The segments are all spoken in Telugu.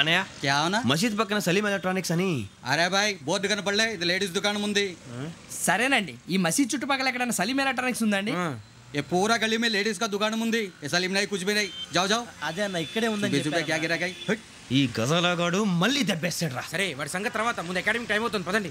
అనయ్య क्या होना మసీద్ పక్కన సలీం ఎలక్ట్రానిక్స్ అని అరే బాయ్ బోర్డు కనపడలే ఇది లేడీస్ దుకాణం ఉంది సరేనండి ఈ మసీద్ చుట్టుపక్కల ఎక్కడైనా సలీం ఎలక్ట్రానిక్స్ ఉందండి ये पूरा गली में लेडीज का दुकान मुंदी ये सलीम नहीं कुछ भी नहीं जाओ जाओ అదే అన్న ఇక్కడే ఉందని बीस रुपए क्या गिरा गई हट ఈ గజాలగాడు మళ్ళీ దెబ్బేస్తాడు రా సరే వాడి సంగతి తర్వాత ముందు అకాడమిక్ టైం అవుతుంది పదండి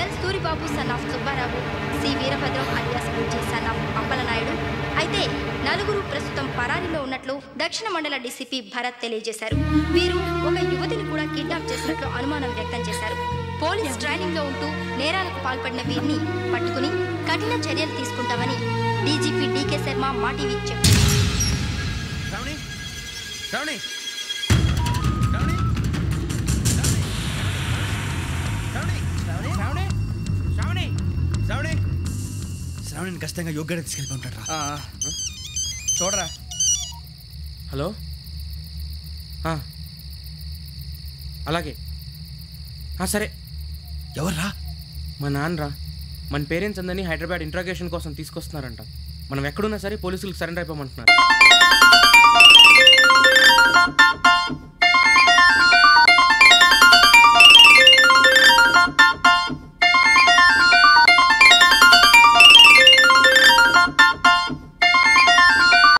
L Suribabu son of Subbarao C. Veerabhadram alias Bujji son of Appalanaidu అయితే నలుగురు ప్రస్తుతం పరారీలో ఉన్నట్లు దక్షిణ మండల డీసీపీ భరత్ తెలియజేశారు. వీరు ఒక యువతిని కూడా కిడ్నాప్ చేసినట్లు అనుమానం వ్యక్తం చేశారు. పోలీస్ ట్రైనింగ్లో ఉంటూ నేరాలకు పాల్పడిన వీరిని పట్టుకుని కఠిన చర్యలు తీసుకుంటామని డీజీపీ డీకే శర్మ మా చెప్పారు శ్రావణిని ఖచ్చితంగా యోగ్యత తీసుకెళ్ళి ఉంటాడు రా. ఆ, చూడరా. హలో? ఆ. అలాగే. ఆ, సరే. ఎవర్రా? మా నాన్నరా మన పేరెంట్స్ అందరినీ హైదరాబాద్ ఇంట్రాగేషన్ కోసం తీసుకొస్తున్నారంట. మనం ఎక్కడున్నా సరే పోలీసులకు సరెండర్ అయిపోమంటున్నారు.